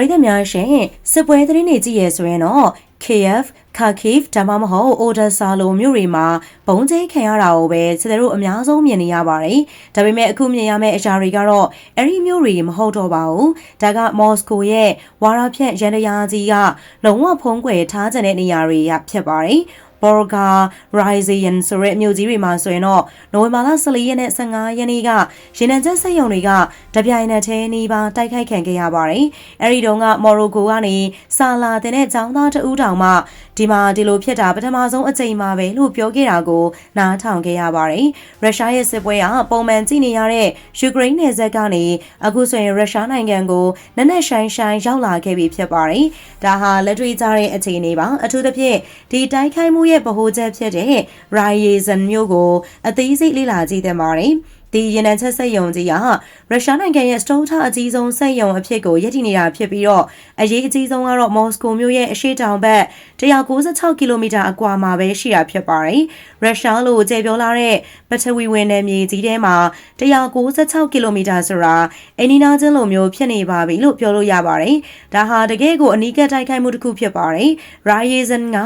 ရိသတ်များရှင်စစ်ပွဲသတင်းတွေကြည့်ရဆိုရင်တော့ KF, Kharkiv ဒါမှမဟုတ် Odessa လိုမြို့တွေမှာဘုံကျဲခံရတာကိုပဲစစ်တပ်တို့အများဆုံးမြင်နေရပါတယ်။ဒါပေမဲ့အခုမြင်ရမယ့်အရာတွေကတော့အဲ့ဒီမြို့တွေမဟုတ်တော့ပါဘူး။ဒါကမော်စကိုရဲ့ဝါရဖြန့်ရန်တရားကြီးကလုံးဝဖုံးကွယ်ထားကြတဲ့နေရာတွေရဖြစ်ပါတယ်။ Borga, Rizian ဆိုတဲ့မြို့ကြီးတွေမှာဆိုရင်တော့နိုဝင်ဘာလ14ရက်နဲ့15ရက်နေ့ကရေနံချက်စက်ရုံတွေကတပြိုင်နက်တည်းနှီးပါတိုက်ခိုက်ခံခဲ့ရပါတယ်။အဲဒီတုန်းကမော်ရိုကိုကနေဆာလာတင်တဲ့ចောင်းသားတဦးတောင်မှဒီမှာဒီလိုဖြစ်တာပထမဆုံးအကြိမ်မှာပဲလို့ပြောခဲ့တာကိုနားထောင်ခဲ့ရပါတယ်။ရုရှားရဲ့စစ်ပွဲကပုံမှန်ကြည့်နေရတဲ့ယူကရိန်းနယ်စပ်ကနေအခုဆိုရင်ရုရှားနိုင်ငံကိုနက်နက်ရှိုင်းရှိုင်းရောက်လာခဲ့ပြီဖြစ်ပါတယ်။ဒါဟာလက်တွေ့ကြတဲ့အခြေအနေပါအထူးသဖြင့်ဒီတိုက်ခိုက်မှုရဲ့ဗဟိုချက်ဖြစ်တဲ့ Ryazan မျိုးကိုအသေးစိတ်လေ့လာကြည့်သင့်ပါတယ်။ ဒီရေနံချက်စက်ယုံကြီးကရုရှားနိုင်ငံရဲ့စတုထအကြီးဆုံးစက်ယုံအဖြစ်ကိုရည်တည်နေတာဖြစ်ပြီးတော့အရေးအကြီးဆုံးကတော့မော်စကိုမြို့ရဲ့အရှေ့တောင်ဘက်196ကီလိုမီတာအကွာမှာပဲရှိတာဖြစ်ပါတယ်။ရုရှားလိုကျေပြောလာတဲ့ပထဝီဝင်နယ်မြေကြီးထဲမှာ196ကီလိုမီတာဆိုတာအနီနာချင်းလိုမျိုးဖြစ်နေပါပြီလို့ပြောလို့ရပါတယ်။ဒါဟာတကယ်ကိုအနီးကပ်တိုက်ခိုက်မှုတစ်ခုဖြစ်ပါတယ်။ Ryazan က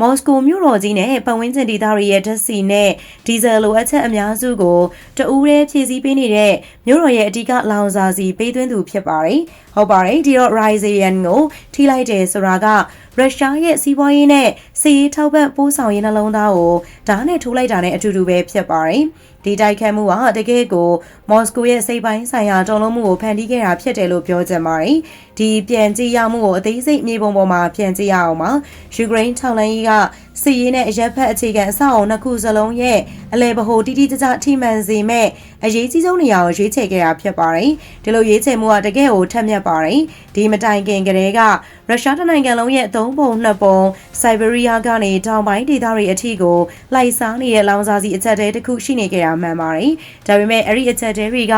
မော်စကိုမြို့တော်ကြီးနဲ့ပတ်ဝန်းကျင်ဒေသတွေရဲ့ဓာတ်ဆီနဲ့ဒီဇယ်လိုအပ်ချက်အများစုကိုတဦးရဲဖြည့်ဆည်းပေးနေတဲ့မြို့တော်ရဲ့အဓိကလောင်စာစီပေးသွင်းသူဖြစ်ပါတယ်။ဟုတ်ပါတယ်ဒီတော့ Ryzian ကိုထိလိုက်တယ်ဆိုတာကရုရှားရဲ့စီးပွားရေးနဲ့စီးရေးထောက်ပံ့ပို့ဆောင်ရေးနှလုံးသားကိုဓာတ်နဲ့ထိုးလိုက်တာနဲ့အတူတူပဲဖြစ်ပါတယ်။ဒီတိုက်ခတ်မှုကတကယ်ကိုမော်စကိုရဲ့စိတ်ပိုင်းဆိုင်ရာတုံ့လုံးမှုကိုဖန်တီးခဲ့တာဖြစ်တယ်လို့ပြောကြပါတယ်။ဒီပြန်ကြည့်ရမှုကိုအသေးစိတ်မြေပုံပေါ်မှာပြန်ကြည့်ရအောင်ပါ။ယူကရိန်းထောက်လှမ်းရေးကစစ်ရေးနဲ့အရက်ဖက်အခြေခံအဆောက်အအုံနှစ်ခုစလုံးရဲ့အလဲပဟိုတိတိကျကျထိမှန်စေမဲ့အရေးကြီးဆုံးနေရာကိုရွေးချယ်ခဲ့တာဖြစ်ပါတယ်။ဒီလိုရွေးချယ်မှုကတကယ်ကိုထက်မြက်ပါတယ်။ဒီမတိုင်ခင်ကတည်းကရုရှားတနိုင်ငံလုံးရဲ့သုံးပုံနှစ်ပုံစိုက်ဘေးရီးယားကနေတောင်ပိုင်းဒေသတွေအထိကိုလိုက်စားနေတဲ့လောင်စာစီအချက်တဲတစ်ခုရှိနေကြတာမှန်ပါတယ်။ဒါပေမဲ့အဲ့ဒီအချက်တဲတွေက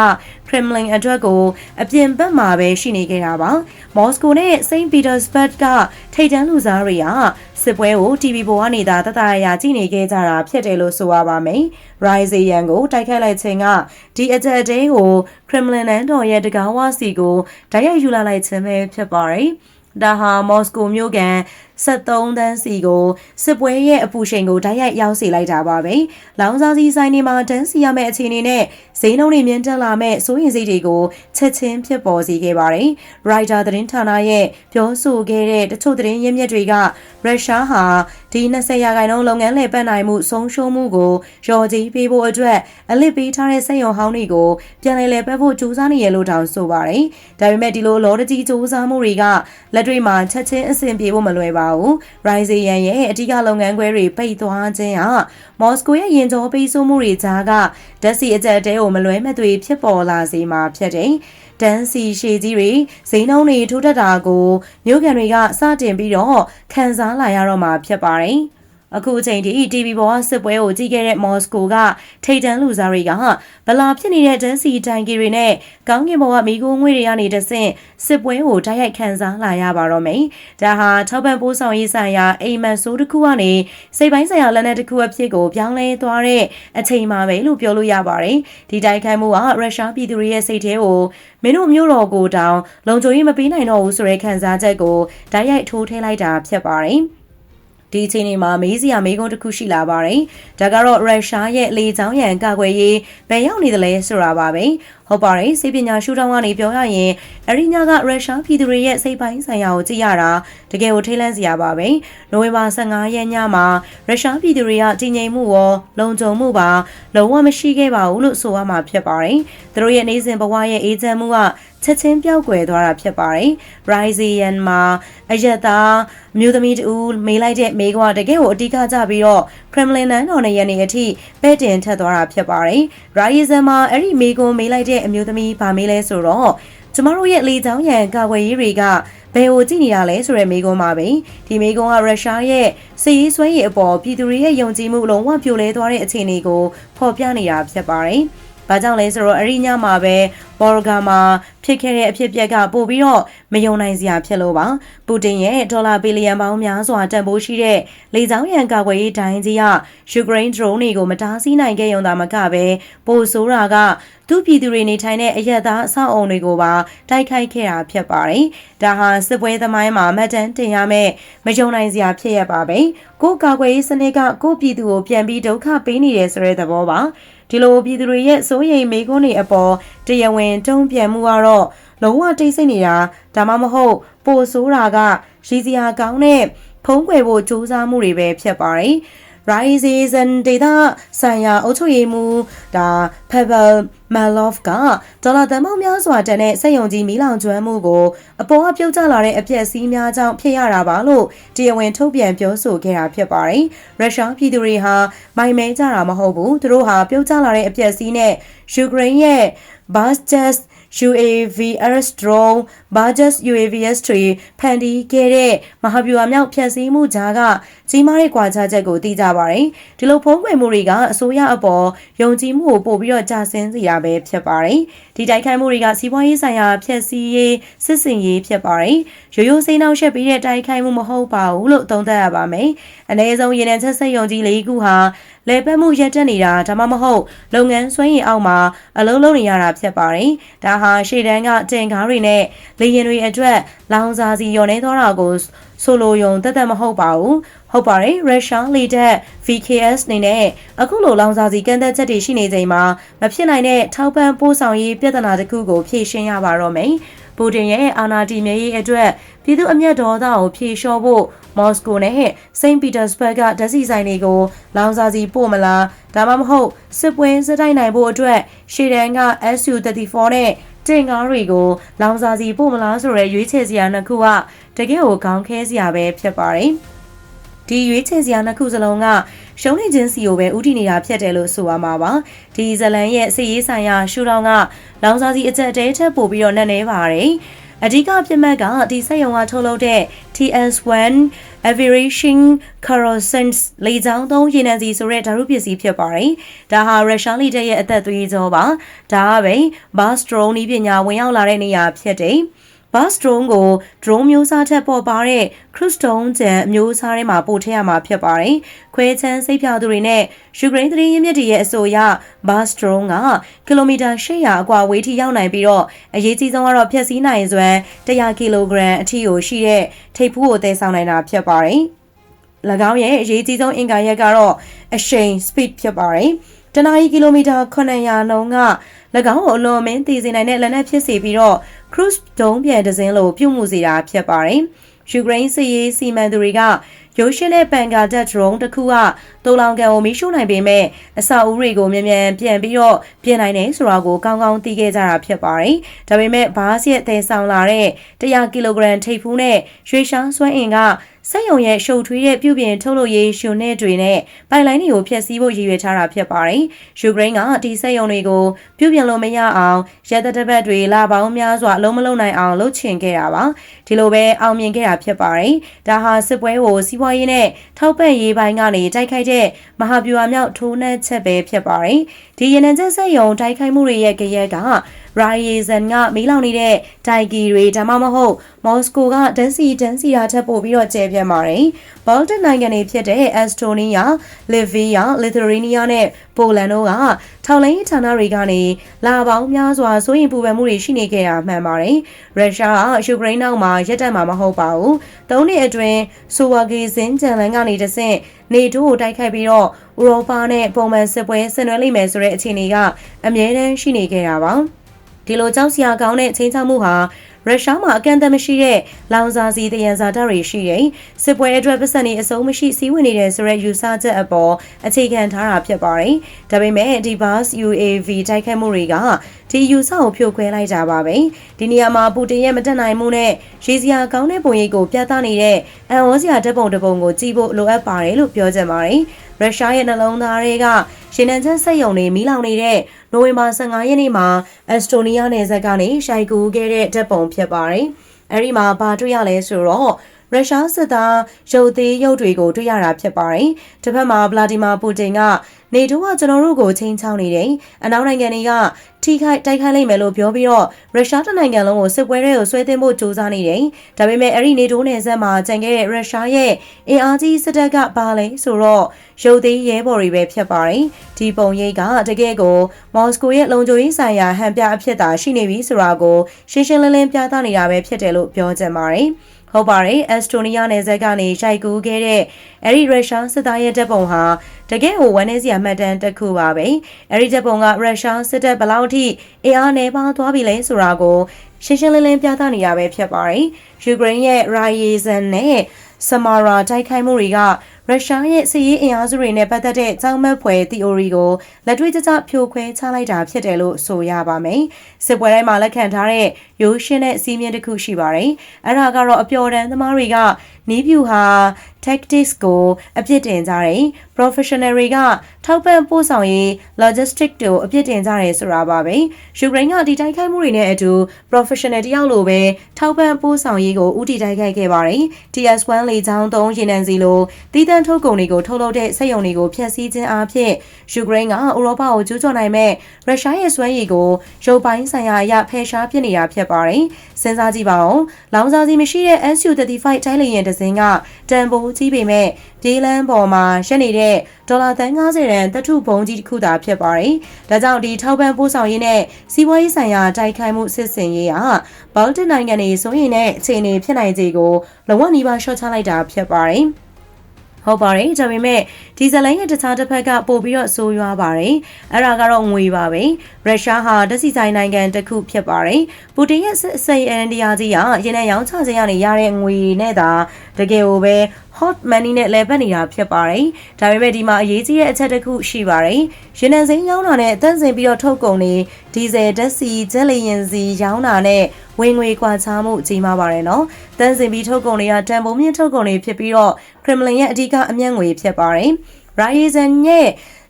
Kremlin အတွက်ကိုအပြင်ဘက်မှာပဲရှိနေကြတာပါ။မော်စကိုနဲ့ St. Petersburg ကထိတ်တန်းလူစားတွေက စစ်ပွဲကို TV ပေါ်ကနေသာတတရရကြည့်နေခဲ့ကြတာဖြစ်တယ်လို့ဆိုရပါမယ်။ Rise ရန်ကိုတိုက်ခိုက်လိုက်ခြင်းကဒီအချက်တဲကို Kremlin နန်းတော်ရဲ့တကားဝစီကိုဓာတ်ရိုက်ယူလာလိုက်ခြင်းပဲဖြစ်ပါတယ်။ဒါဟာမော်စကိုမြို့ကန်73တန်းစီကိုစစ်ပွဲရဲ့အပူချိန်ကိုတိုက်ရိုက်ရောက်စေလိုက်တာပါပဲ။လောင်စာစီဆိုင်တွေမှာတန်းစီရမယ့်အခြေအနေနဲ့ဈေးနှုန်းတွေမြင့်တက်လာမဲ့စိုးရိမ်စိတ်တွေကိုချက်ချင်းဖြစ်ပေါ်စေခဲ့ပါတယ်။ Writer သတင်းဌာနရဲ့ပြောဆိုခဲ့တဲ့တချို့သတင်းရင်းမြစ်တွေကရုရှားဟာဒီ20ရာခိုင်နှုန်းလုပ်ငန်းလည်ပတ်နိုင်မှုဆုံးရှုံးမှုကိုရော်ကြီးပေးဖို့အတွက်အလစ်ပေးထားတဲ့စက်ရုံဟောင်းတွေကိုပြန်လည်လည်ပတ်ဖို့ကြိုးစားနေရလို့တောင်ဆိုပါတယ်။ဒါပေမဲ့ဒီလိုလော်တကြီးကြိုးစားမှုတွေကလက်တွေ့မှာချက်ချင်းအဆင်ပြေဖို့မလွယ်ပါဘူး။ Rise ရန်ရဲ့အဓိကလုပ်ငန်းခွဲတွေပိတ်သွားခြင်းဟာမော်စကိုရဲ့ရင်ကျော်ပိတ်ဆို့မှုတွေကြားကဓာတ်ဆီအကြက်တဲကိုမလွဲမသွေဖြစ်ပေါ်လာစေမှာဖြစ်တယ်။တန်းစီရှည်ကြီးတွေဈေးနှုန်းတွေထိုးတက်တာကိုမြို့ကန်တွေကစတင်ပြီးတော့ခံစားလာရတော့မှာဖြစ်ပါတယ်။ အခုအချိန်ထိ TV ပေါ်ကစစ်ပွဲကိုကြည့်ခဲ့တဲ့မော်စကိုကထိတ်တန်းလူစားတွေကဘလာဖြစ်နေတဲ့တန်းစီတိုင်ကီတွေနဲ့ကောင်းကင်ဘဝမိခိုးငွေတွေကနေတဆင့်စစ်ပွဲကိုတိုက်ရိုက်ခံစားလာရပါတော့မယ်။ဒါဟာထောက်ပံ့ပိုးဆောင်ရေးဆိုင်ရာအိမ်မက်ဆိုးတစ်ခုကနေစိတ်ပိုင်းဆိုင်ရာလက်နက်တစ်ခုအဖြစ်ကိုပြောင်းလဲသွားတဲ့အချိန်မှာပဲလို့ပြောလို့ရပါတယ်။ဒီတိုက်ခိုက်မှုကရုရှားပြည်သူတွေရဲ့စိတ်ထဲကိုမင်းတို့မျိုးတော်ကိုတောင်လုံခြုံရေးမပေးနိုင်တော့ဘူးဆိုတဲ့ခံစားချက်ကိုတိုက်ရိုက်ထိုးထည့်လိုက်တာဖြစ်ပါတယ်။ ဒီအချိန်မှာမေးစရာမေးခွန်းတစ်ခုရှိလာပါတယ်။ဒါကတော့ရုရှားရဲ့လေကြောင်းရန်ကာကွယ်ရေးဘယ်ရောက်နေသလဲဆိုတာပါပဲ။ဟုတ်ပါတယ်စေပညာရှုထောင့်ကနေပြောရရင်အရိညာကရုရှားပြည်သူတွေရဲ့စိတ်ပိုင်းဆိုင်ရာကိုကြည့်ရတာတကယ်ကိုထိတ်လန့်စရာပါပဲ။နိုဝင်ဘာ15ရက်ညမှာရုရှားပြည်သူတွေကတည်ငြိမ်မှုရောလုံခြုံမှုပါလုံးဝမရှိခဲ့ပါဘူးလို့ဆိုရမှာဖြစ်ပါတယ်။သူတို့ရဲ့နေစဉ်ဘဝရဲ့အေးချမ်းမှုကချက်ချင်းပျောက်ကွယ်သွားတာဖြစ်ပါတယ်။ Ryzian မှာအယက်သားမျိုးသမီးတူမေးလိုက်တဲ့မေးခွန်းတကယ်ကိုအတိအကျကြပြီးတော့ Kremlin နန်းတော်နဲ့ရနေအထိပဲ့တင်ထက်သွားတာဖြစ်ပါတယ်။ Ryzian မှာအဲ့ဒီမေးခွန်းမေးလိုက်တဲ့အမျိုးသမီးဗာမေးလဲဆိုတော့ကျမတို့ရဲ့လေကြောင်းရန်ကာကွယ်ရေးတွေကဘယ်ကိုကြည့်နေရလဲဆိုတဲ့မေးခွန်းပါပဲဒီမေးခွန်းကရုရှားရဲ့စစ်ရေးဆွဲရေးအပေါ်ပြည်သူတွေရဲ့ယုံကြည်မှုလုံးဝပြိုလဲသွားတဲ့အခြေအနေကိုဖော်ပြနေတာဖြစ်ပါတယ်။ ဘာကြောင့်လဲဆိုတော့အရိညမှာပဲဘော်ဂါမှာဖြစ်ခဲ့တဲ့အဖြစ်အပျက်ကပို့ပြီးတော့မယုံနိုင်စရာဖြစ်လို့ပါ။ပူတင်ရဲ့ဒေါ်လာဘီလီယံပေါင်းများစွာတန်ဖိုးရှိတဲ့လေကြောင်းရန်ကာကွယ်ရေးဒိုင်းကြီးကယူကရိန်းဒရုန်းတွေကိုမတားဆီးနိုင်ခဲ့ရုံသာမကပဲပိုဆိုးတာကသူပြည်သူတွေနေထိုင်တဲ့အရက်သားအဆောက်အုံတွေကိုပါတိုက်ခိုက်ခဲ့တာဖြစ်ပါတယ်။ဒါဟာစစ်ပွဲသမိုင်းမှာမှတ်တမ်းတင်ရမယ့်မယုံနိုင်စရာဖြစ်ရပါပဲ။ကိုကာကွယ်ရေးစနစ်ကကိုပြည်သူကိုပြန်ပြီးဒုက္ခပေးနေတယ်ဆိုတဲ့သဘောပါ။ဒီလိုပြည်သူတွေရဲ့စိုးရိမ်မေးခွန်းတွေအပေါ်တရားဝင်တုံ့ပြန်မှုကတော့လုံးဝတိတ်ဆိတ်နေတာဒါမှမဟုတ်ပိုဆိုးတာကရီစရာကောင်းတဲ့ဖုံးကွယ်ဖို့စူးစမ်းမှုတွေပဲဖြစ်ပါတယ်။ Rising Data ဆိုင်ရာအုပ်ချုပ်ရေးမှူးဒါ Pavel Malov ကဒေါ်လာတန်ပေါင်းများစွာတန်တဲ့စက်ယုံကြီးမီးလောင်ကျွမ်းမှုကိုအပေါ်အပြုတ်ကျလာတဲ့အပျက်စီးများကြောင့်ဖြစ်ရတာပါလို့တရားဝင်ထုတ်ပြန်ပြောဆိုခဲ့တာဖြစ်ပါတယ်။ရုရှားပြည်သူတွေဟာမိုင်မဲကြတာမဟုတ်ဘူး။သူတို့ဟာပြုတ်ကျလာတဲ့အပျက်စီးနဲ့ယူကရိန်းရဲ့ Bastas UAVs drone Bajas UAVs တွေဖန်တီးခဲ့တဲ့မဟာဗျူဟာမြောက်ဖျက်ဆီးမှုကြားကကြီးမားတဲ့ကွာခြားချက်ကိုသိကြပါတယ်။ဒီလိုဖုံးကွယ်မှုတွေကအစိုးရအပေါ်ယုံကြည်မှုကိုပို့ပြီးတော့ကြာဆင်းစေတာပဲဖြစ်ပါတယ်။ဒီတိုက်ခိုက်မှုတွေကစီးပွားရေးဆိုင်ရာဖျက်ဆီးရေးစစ်စင်ရေးဖြစ်ပါတယ်။ရိုးရိုးစိမ်းနှောက်ရှက်ပြီးတဲ့တိုက်ခိုက်မှုမဟုတ်ပါဘူးလို့သုံးသပ်ရပါမယ်။အနည်းဆုံးရေနံချက်စက်ယုံကြီးလေးခုဟာလေပတ်မှုရပ်တက်နေတာဒါမှမဟုတ်လုပ်ငန်းစွမ်းရည်အောက်မှာအလုံးလုံးနေရတာဖြစ်ပါတယ်။ဒါဟာရှေ့တန်းကတင်ကားတွေနဲ့လေရင်တွေအတွက်လောင်စာစီရော်နေသွားတာကိုဆိုလိုယုံတသက်မဟုတ်ပါဘူး။ဟုတ်ပါတယ်ရုရှားလေတပ် VKS နေနဲ့အခုလိုလောင်စာစီကန့်သက်ချက်တွေရှိနေချိန်မှာမဖြစ်နိုင်တဲ့ထောက်ပံ့ပို့ဆောင်ရေးပြဿနာတစ်ခုကိုဖြေရှင်းရပါတော့မယ်။ပူတင်ရဲ့အာဏာတည်မြဲရေးအတွက်ပြည်သူအမျက်ဒေါသကိုဖြေလျှော့ဖို့မော်စကိုနဲ့စိန့်ပီတာစဘတ်ကဓာတ်ဆီဆိုင်တွေကိုလောင်စာစီပို့မလားဒါမှမဟုတ်စစ်ပွဲစတိုက်နိုင်ဖို့အတွက်ရှေ့တန်းက SU34 နဲ့ တင်ကားတွေကိုလောင်စာစီပို့မလားဆိုတဲ့ရွေးချယ်စရာနှစ်ခုကတကယ်ကိုခေါင်းခဲစရာပဲဖြစ်ပါတယ်ဒီရွေးချယ်စရာနှစ်ခုစလုံးကရှုံးနေခြင်းစီကိုပဲဥတီနေတာဖြစ်တယ်လို့ဆိုရမှာပါဒီဇလန်ရဲ့စီရေးဆိုင်ရာရှူတောင်းကလောင်စာစီအကြက်တဲထက်ပို့ပြီးတော့နှက်နေပါတယ် အဓိကပြစ်မှတ်ကဒီစက်ရုံကထုတ်လုပ်တဲ့ TS1 Aviation Corrosants လေကြောင်းသုံးရေနံစီဆိုတဲ့ဓာတ်ပစ္စည်းဖြစ်ပါတယ်။ဒါဟာရုရှားလေတပ်ရဲ့အသက်သွေးကြောပါ။ဒါကပဲ Bus drone ပညာဝင်ရောက်လာတဲ့နေရာဖြစ်တယ်။ bus drone ကို drone မျိုးစားထက်ပေါ်ပါတဲ့ cruise drone ကျန်မျိုးစားထဲမှာပို့ထည့်ရမှာဖြစ်ပါတယ်။ခွဲချမ်းစိတ်ဖြာသူတွေနဲ့ယူကရိန်းသတင်းရင်းမြစ်တွေရဲ့အဆိုအရ bus drone ကကီလိုမီတာ800အကွာဝေးထိရောက်နိုင်ပြီးတော့အရေးကြီးဆုံးကတော့ဖြည့်ဆည်းနိုင်စွမ်း100ကီလိုဂရမ်အထိကိုရှိတဲ့ထိပ်ဖူးကိုတည်ဆောင်နိုင်တာဖြစ်ပါတယ်။၎င်းရဲ့အရေးကြီးဆုံးအင်္ဂါရက်ကတော့အရှိန် speed ဖြစ်ပါတယ်။တနအီကီလိုမီတာ900နှုန်းက၎ င်းကိုအလွန်မင်းတည်စေနိုင်တဲ့လက်နက်ဖြစ်စေပြီးတော့ cruise ဒုံးပြန်တစင်းလို့ပြုမှုစေတာဖြစ်ပါတယ်။ယူကရိန်းစစ်ရေးစီမံသူတွေကရုရှင်းတဲ့ပန်ကာဒတ်ဒရုန်းတစ်ခုကတူလောင်ကန်ကိုမီးရှို့နိုင်ပေမဲ့အဆောက်အဦတွေကိုမြန်မြန်ပြန်ပြီးတော့ပြင်နိုင်တယ်ဆိုတာကိုကောင်းကောင်းသိခဲ့ကြတာဖြစ်ပါတယ်။ဒါပေမဲ့ဘားစီရဲ့သေဆောင်လာတဲ့100ကီလိုဂရမ်ထိပ်ဖူးနဲ့ရွှေရှားစွမ်းအင်က စက်ရုံရဲ့ရှုပ်ထွေးတဲ့ပြုပြင်ထုတ်လုပ်ရေးရှင်နဲ့တွေနဲ့ပိုင်လိုင်းတွေကိုဖျက်ဆီးဖို့ရည်ရွယ်ထားတာဖြစ်ပါတယ်။ယူကရိန်းကဒီစက်ရုံတွေကိုပြုပြင်လို့မရအောင်ရဲတပ်တပ်တွေလာပေါင်းများစွာအလုံးမလုံးနိုင်အောင်လှုပ်ချင်ခဲ့တာပါ။ဒီလိုပဲအောင်မြင်ခဲ့တာဖြစ်ပါတယ်။ဒါဟာစစ်ပွဲကိုစီးပွားရေးနဲ့ထောက်ပံ့ရေးပိုင်းကနေတိုက်ခိုက်တဲ့မဟာဗျူဟာမြောက်ထိုးနှက်ချက်ပဲဖြစ်ပါတယ်။ဒီရနံချက်စက်ရုံတိုက်ခိုက်မှုတွေရဲ့ကြရက်ကရိုင်ယေဇန်ကမီးလောင်နေတဲ့တိုင်ဂီတွေဒါမှမဟုတ်မော်စကိုကဒန်စီဒန်စီရာထက်ပိုပြီးတော့ကျဲပြန့်ပါတယ်။ဘောလ်တစ်နိုင်ငံတွေဖြစ်တဲ့အက်စတိုနီးယား၊လစ်ဗီးယား၊လစ်သရီးနီးယားနဲ့ပိုလန်တို့ကထောက်လိုင်းဌာနတွေကနေလာပေါင်းများစွာစိုးရင်ပူပန်မှုတွေရှိနေခဲ့တာမှန်ပါတယ်။ရုရှားကယူကရိန်းနောက်မှာရပ်တန့်မှာမဟုတ်ပါဘူး။သုံးနှစ်အတွင်းဆိုဝါဂီစင်ဂျန်လန်ကနေတဆင့်နေတိုးကိုတိုက်ခိုက်ပြီးတော့ဥရောပနဲ့ပုံမှန်စစ်ပွဲဆင်နွှဲလိမ့်မယ်ဆိုတဲ့အခြေအနေကအမြဲတမ်းရှိနေခဲ့တာပါ။ဒီလိုကြောက်စရာကောင်းတဲ့ချင်းချမှုဟာ ရုရှားမှာအကန့်အသတ်မရှိတဲ့လောင်စာစီတယံဇာတတွေရှိရင်စစ်ပွဲအတွက်ပတ်စံနေအစုံမရှိစီးဝင်နေတဲ့ဆိုရက်ယူဆချက်အပေါ်အခြေခံထားတာဖြစ်ပါတယ်။ဒါပေမဲ့ဒီ bus UAV တိုက်ခတ်မှုတွေကဒီယူဆကိုဖြိုခွဲလိုက်ကြပါပဲ။ဒီနေရာမှာပူတင်ရဲ့မတက်နိုင်မှုနဲ့ရေစရာကောင်းတဲ့ပုံရိပ်ကိုပြသနေတဲ့အန်ဝေါ်စရာဓာတ်ပုံတစ်ပုံကိုကြည့်ဖို့လိုအပ်ပါတယ်လို့ပြောကြပါတယ်။ရုရှားရဲ့နှလုံးသားတွေကရှင်နံချက်ဆက်ယုံတွေမီးလောင်နေတဲ့ နိုဝင်ဘာ15ရက်နေ့မှာအက်စတိုနီးယားနယ်စပ်ကနေရှိုက်ကူခဲ့တဲ့ဓာတ်ပုံဖြစ်ပါတယ်။အဲဒီမှာဘာတွေ့ရလဲဆိုတော့ရုရှားစစ်သားရုပ်သေးရုပ်တွေကိုတွေ့ရတာဖြစ်ပါတယ်။တစ်ဖက်မှာဗလာဒီမာပူတင်က နေတိုးကကျွန်တော်တို့ကိုချင်းချောင်းနေတယ်အနောက်နိုင်ငံတွေကထိခိုက်တိုက်ခိုက်လိုက်မယ်လို့ပြောပြီးတော့ရုရှားတနိုင်ငံလုံးကိုစစ်ပွဲတွေကိုဆွဲသွင်းဖို့ကြိုးစားနေတယ်ဒါပေမဲ့အဲ့ဒီနေတိုးနယ်စပ်မှာကြံခဲ့တဲ့ရုရှားရဲ့အင်အားကြီးစစ်တပ်ကပါလဲဆိုတော့ရုပ်သေးရဲဘော်တွေပဲဖြစ်ပါတယ်ဒီပုံရိပ်ကတကယ်ကိုမော်စကိုရဲ့လုံခြုံရေးဆိုင်ရာဟန်ပြအဖြစ်သာရှိနေပြီဆိုတာကိုရှင်းရှင်းလင်းလင်းပြသနေတာပဲဖြစ်တယ်လို့ပြောကြပါတယ် ဟုတ်ပါတယ်အက်စတိုနီးယားနယ်စပ်ကနေရိုက်ကူးခဲ့တဲ့အဲ့ဒီရုရှားစစ်သားရဲ့တပ်ပုံဟာတကယ်ကိုဝမ်းနည်းစရာမှတ်တမ်းတစ်ခုပါပဲအဲ့ဒီတပ်ပုံကရုရှားစစ်တပ်ဘယ်လောက်ထိအင်အားနေပါသွားပြီလဲဆိုတာကိုရှင်းရှင်းလင်းလင်းပြသနေရပဲဖြစ်ပါတယ်ယူကရိန်းရဲ့ရာယေဇန်နဲ့စမာရာတိုက်ခိုက်မှုတွေက ရုရှားရဲ့စစ်ရေးအင်အားစုတွေနဲ့ပတ်သက်တဲ့ကြောင်းမက်ဖွယ် theory ကိုလက်တွေ့ကျကျဖြိုခွဲချလိုက်တာဖြစ်တယ်လို့ဆိုရပါမယ်။စစ်ပွဲတိုင်းမှာလက်ခံထားတဲ့ရိုးရှင်းတဲ့စီးမြင်တစ်ခုရှိပါတယ်။အဲ့ဒါကတော့အပျော်တမ်းသမားတွေက နီးပြူဟာ tactics ကိုအပြစ်တင်ကြတယ်။ professional တွေကထောက်ပံ့ပို့ဆောင်ရေး logistics တို့အပြစ်တင်ကြတယ်ဆိုတာပါပဲ။ယူကရိန်းကဒီတိုက်ခိုက်မှုတွေနဲ့အတူ professional တယောက်လိုပဲထောက်ပံ့ပို့ဆောင်ရေးကိုဦးတည်တိုက်ခိုက်ခဲ့ပါတယ်။ TS1 လေကြောင်းသုံးရေနံစီလိုတည်တံ့ထုတ်ကုန်တွေကိုထုတ်လုပ်တဲ့စက်ရုံတွေကိုဖျက်ဆီးခြင်းအပြင်ယူကရိန်းကဥရောပကိုကျူးကျော်နိုင်မဲ့ရုရှားရဲ့စွမ်းရည်ကိုရုပ်ပိုင်းဆိုင်ရာအရဖယ်ရှားပစ်နေတာဖြစ်ပါတယ်။စဉ်းစားကြည့်ပါဦး။လောင်စာစီမရှိတဲ့ SU-35 တိုင်းလေယာဉ်တစ်စင်းကတန်ဖိုးကြီးပေမဲ့ပြေးလန်းပေါ်မှာရက်နေတဲ့ဒေါ်လာ350တန်တထုဘုံကြီးတစ်ခုသာဖြစ်ပါတယ်။ဒါကြောင့်ဒီထောက်ပံ့ပို့ဆောင်ရေးနဲ့စီးပွားရေးဆိုင်ရာတိုက်ခိုက်မှုစစ်စင်ရေးဟာဘောလ်တစ်နိုင်ငံတွေဆိုရင်လည်းအခြေအနေဖြစ်နိုင်ခြေကိုလုံးဝနှီးပါရှော့ချလိုက်တာဖြစ်ပါတယ်။ ဟုတ်ပါတယ်ဒါပေမဲ့ဒီဇလိုင်းရဲ့တခြားတစ်ဖက်ကပို့ပြီးတော့ဆိုးရွားပါတယ်အဲ့ဒါကတော့ငွေပါပဲရုရှားဟာတက်စီဆိုင်နိုင်ငံတစ်ခုဖြစ်ပါတယ်ပူတင်ရဲ့စိတ်အန်ဒီယာကြီးကရင်းနှံရောင်းချခြင်းကနေရတဲ့ငွေနဲ့သာတကယ်ကိုပဲ hot money နဲ့လဲပတ်နေတာဖြစ်ပါတယ်။ဒါပေမဲ့ဒီမှာအရေးကြီးတဲ့အချက်တစ်ခုရှိပါတယ်။ရေနံစိမ်းရောင်းတာနဲ့အသန့်စင်ပြီးတော့ထုတ်ကုန်တွေဒီဇယ်ဓာတ်ဆီဂျက်လီယင်စီရောင်းတာနဲ့ဝင်ငွေကွာခြားမှုကြီးမားပါတယ်နော်။သန့်စင်ပြီးထုတ်ကုန်တွေကတန်ဖိုးမြင့်ထုတ်ကုန်တွေဖြစ်ပြီးတော့ခရမလင်ရဲ့အဓိကအမျက်ငွေဖြစ်ပါတယ်။ Ryzen ရဲ့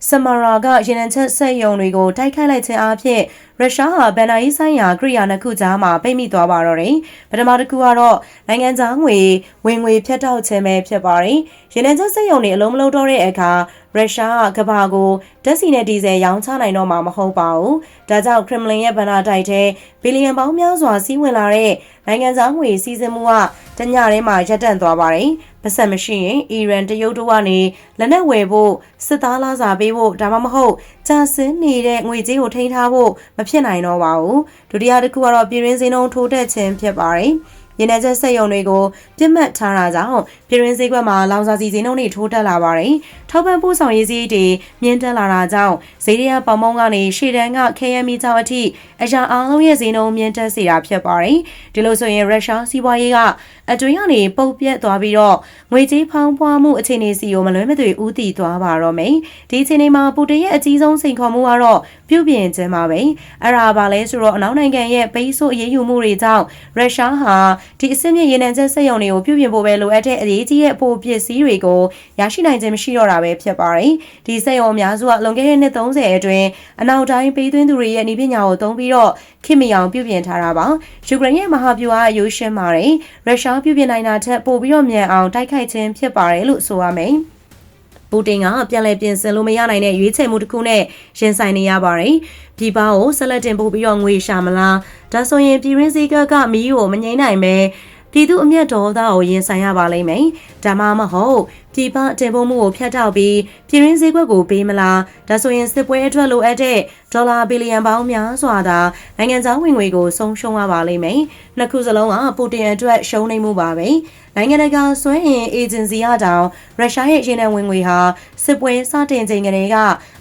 စမရာကရေနံချက်စက်ရုံတွေကိုတိုက်ခိုက်လိုက်ခြင်းအပြင်ရုရှားဟာဗန်နာရေးဆိုင်ရာကိရိယာနှစ်ခုကြားမှာပိတ်မိသွားပါတော့တယ်။ပထမတစ်ခုကတော့နိုင်ငံခြားငွေဝင်ငွေဖြတ်တောက်ခြင်းပဲဖြစ်ပါတယ်။ရေနံချက်စက်ရုံတွေအလုံးမလုံးတော့တဲ့အခါရုရှားကကဘာကိုဓာတ်ဆီနဲ့ဒီဇယ်ရောင်းချနိုင်တော့မှာမဟုတ်ပါဘူး။ဒါကြောင့်ခရမလင်ရဲ့ဗန်နာတိုက်ထဲဘီလီယံပေါင်းများစွာစီးဝင်လာတဲ့နိုင်ငံခြားငွေစီးဆင်းမှုကတညထဲမှာရပ်တန့်သွားပါတယ်။ ပတ်ဆက်မရှိရင်အီရန်တရုတ်တို့ကနေလက်နက်ဝယ်ဖို့စစ်သားလာစာပေးဖို့ဒါမှမဟုတ်ကြာစင်းနေတဲ့ငွေကြေးကိုထိန်းထားဖို့မဖြစ်နိုင်တော့ပါဘူးဒုတိယတစ်ခုကတော့ပြည်ရင်းစင်းလုံးထိုးတက်ခြင်းဖြစ်ပါတယ်ရင်းနှက်ချက်စက်ရုံတွေကိုပြစ်မှတ်ထားတာကြောင့်ပြည်ရင်းစည်းကွက်မှာလောင်စာစီဈေးနှုန်းတွေထိုးတက်လာပါတယ်။ထောက်ပံ့ပို့ဆောင်ရေးစည်းတွေမြင့်တက်လာတာကြောင့်ဈေးရပေါင်မုံကနေရှေ့တန်းက KME ကြောင့်အထိအရာအားလုံးရဲ့ဈေးနှုန်းမြင့်တက်စေတာဖြစ်ပါတယ်။ဒီလိုဆိုရင်ရုရှားစီးပွားရေးကအတွင်းကနေပုတ်ပြက်သွားပြီးတော့ငွေကြေးဖောင်းပွားမှုအခြေအနေစီကိုမလွဲမသွေဦးတည်သွားပါတော့မယ်။ဒီအခြေအနေမှာပူတင်ရဲ့အကြီးဆုံးစိန်ခေါ်မှုကတော့ပြုပြင်ခြင်းပါပဲ။အဲ့ဒါပါလဲဆိုတော့အနောက်နိုင်ငံရဲ့ပိတ်ဆို့အရေးယူမှုတွေကြောင့်ရုရှားဟာဒီအစစ်မြစ်ရေနံချက်စက်ရုံတွေကိုပြုပြင်ဖို့ပဲလိုအပ်တဲ့အရေးကြီးရဲ့အဖို့ပစ္စည်းတွေကိုရရှိနိုင်ခြင်းမရှိတော့တာပဲဖြစ်ပါတယ်။ဒီစက်ရုံအများစုကလွန်ခဲ့တဲ့နှစ်30အတွင်းအနောက်တိုင်းပေးသွင်းသူတွေရဲ့ဤပညာကိုသုံးပြီးတော့ခင်မီအောင်ပြုပြင်ထားတာပါ။ယူကရိန်းရဲ့မဟာဗျူဟာအယိုးရှင်းပါတယ်။ရုရှားပြုပြင်နိုင်တာထက်ပိုပြီးတော့မြန်အောင်တိုက်ခိုက်ခြင်းဖြစ်ပါတယ်လို့ဆိုရမယ်။ပူတင်ကပြန်လည်ပြင်ဆင်လို့မရနိုင်တဲ့ရွေးချယ်မှုတစ်ခုနဲ့ရင်ဆိုင်နေရပါတယ်။ပြည်ပကိုဆက်လက်တင်ပို့ပြီးတော့ငွေရှာမလား။ဒါဆိုရင်ပြည်ရင်းစည်းကကမီးကိုမငိမ့်နိုင်ပဲပြည်သူအမျက်တော်သားကိုရင်ဆိုင်ရပါလိမ့်မယ်။ဒါမှမဟုတ် ပြည်ပတင်ပို့မှုကိုဖျက်တောက်ပြီးပြည်ရင်းစည်းကွက်ကိုပေးမလားဒါဆိုရင်စစ်ပွဲအတွက်လိုအပ်တဲ့ဒေါ်လာဘီလီယံပေါင်းများစွာသာနိုင်ငံခြားဝင်ငွေကိုဆုံးရှုံးရပါလိမ့်မယ်နှစ်ခုစလုံးကပူတင်အတွက်ရှုံးနေမှုပါပဲနိုင်ငံတကာဆွဲအင်အေဂျင်စီအတောင်ရုရှားရဲ့ရေနံဝင်ငွေဟာစစ်ပွဲစတင်ချိန်ကလေးက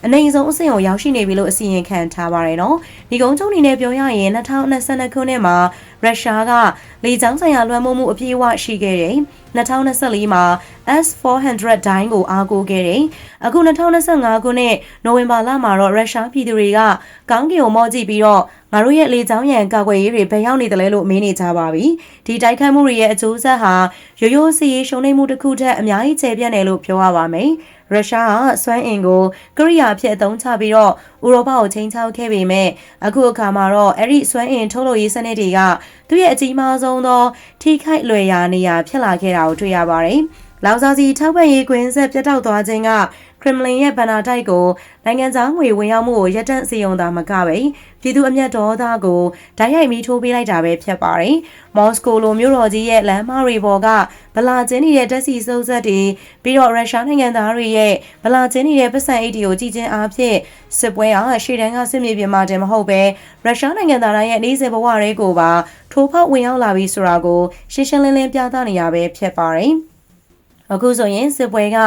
အနိုင်ဆုံးအဆင့်ကိုရောက်ရှိနေပြီလို့အစီရင်ခံထားပါတယ်နော်ဒီကုန်းချုံနေနဲ့ပြောရရင်2022ခုနှစ်မှာရုရှားကလေကြောင်းဆိုင်ရာလွှမ်းမိုးမှုအပြည့်အဝရှိခဲ့တယ် 2024မှာ S400 ဒိုင်းကိုအားကိုးခဲ့တယ်။အခု2025ခုနှစ်နိုဝင်ဘာလမှာတော့ရုရှားပြည်သူတွေကကောင်းကင်ကိုမော့ကြည့်ပြီးတော့ ငါတို့ရဲ့လေကြောင်းရန်ကာကွယ်ရေးတွေဘယ်ရောက်နေတယ်လဲလို့မေးနေကြပါပြီ။ဒီတိုက်ခိုက်မှုတွေရဲ့အကျိုးဆက်ဟာရိုးရိုးစီရေးရှုံးနိမ့်မှုတစ်ခုထက်အများကြီးကျယ်ပြန့်တယ်လို့ပြောရပါမယ်။ရုရှားကစွမ်းအင်ကိုကရိယာဖြစ်အသုံးချပြီးတော့ဥရောပကိုချိန်ချောက်ခဲ့ပေမဲ့အခုအခါမှာတော့အဲ့ဒီစွမ်းအင်ထုတ်လုပ်ရေးစနစ်တွေကသူ့ရဲ့အကြီးမားဆုံးသောထိခိုက်လွယ်ရာနေရာဖြစ်လာခဲ့တာကိုတွေ့ရပါတယ်။ လောင်စာစီထောက်ပံ့ရေးကွင်းဆက်ပြတ်တောက်သွားခြင်းကခရမလင်ရဲ့ဗန္နာတိုက်ကိုနိုင်ငံသားငွေဝင်ရောက်မှုကိုရပ်တန့်စီရင်တာမကပဲပြည်သူအမျက်တော်သားကိုဓာတ်ရိုက်မီထိုးပေးလိုက်တာပဲဖြစ်ပါတယ်။မော်စကိုလိုမြို့တော်ကြီးရဲ့လမ်းမတွေပေါ်ကဗလာကျင်းနေတဲ့တက်စီစုပ်ဆက်တွေပြီးတော့ရုရှားနိုင်ငံသားတွေရဲ့ဗလာကျင်းနေတဲ့ပတ်စံအိတ်တွေကိုကြည်ချင်းအားဖြင့်စစ်ပွဲအားရှေ့တန်းကစစ်မြေပြင်မှာတင်မဟုတ်ပဲရုရှားနိုင်ငံသားတိုင်းရဲ့နေစဉ်ဘဝတွေကိုပါထိုးဖောက်ဝင်ရောက်လာပြီဆိုတာကိုရှင်းရှင်းလင်းလင်းပြသနေရပဲဖြစ်ပါတယ်။ အခုဆိုရင်စစ်ပွဲက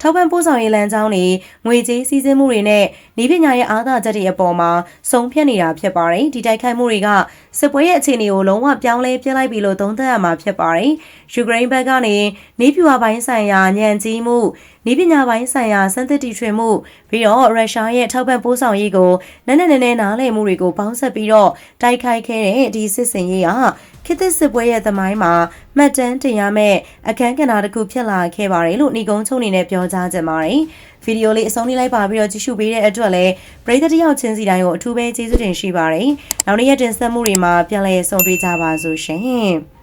ထောက်ပံ့ပို့ဆောင်ရေးလမ်းကြောင်းတွေငွေကြေးစည်းစိမ်မှုတွေနဲ့ဤပညာရဲ့အားသာချက်တွေအပေါ်မှာစုံဖြတ်နေတာဖြစ်ပါတယ်ဒီတိုက်ခိုက်မှုတွေက စစ်ပွဲရဲ့အခြေအနေကိုလုံးဝပြောင်းလဲပြလိုက်ပြီလို့သုံးသပ်ရမှာဖြစ်ပါတယ်ယူကရိန်းဘက်ကနေနေပြူအပိုင်းဆိုင်ရာညံကြီးမှုဤပညာပိုင်းဆိုင်ရာစမ်းသစ်တီထွင်မှုပြီးတော့ရုရှားရဲ့ထောက်ပံ့ပို့ဆောင်ရေးကိုနည်းနည်းနည်းနည်းနားလည်မှုတွေကိုပေါင်းစပ်ပြီးတော့တိုက်ခိုက်ခဲ့တဲ့ဒီစစ်စင်ရေးကခေတ်သစ်စစ်ပွဲရဲ့သမိုင်းမှာမှတ်တမ်းတင်ရမယ့်အခန်းကဏ္ဍတစ်ခုဖြစ်လာခဲ့ပါတယ်လို့ညီကုန်းချုံနေနဲ့ပြောကြားကြပါတယ်။ ဗီဒီယိုလေးအဆုံးလေးလိုက်ပါပြီးတော့ကြည့်ရှုပေးတဲ့အတွက်လည်းပရိသတ်တယောက်ချင်းစီတိုင်းကိုအထူးပဲကျေးဇူးတင်ရှိပါတယ်။နောက်နေ့ရက်တင်ဆက်မှုတွေမှာပြန်လည်ဆုံတွေ့ကြပါစို့ရှင်။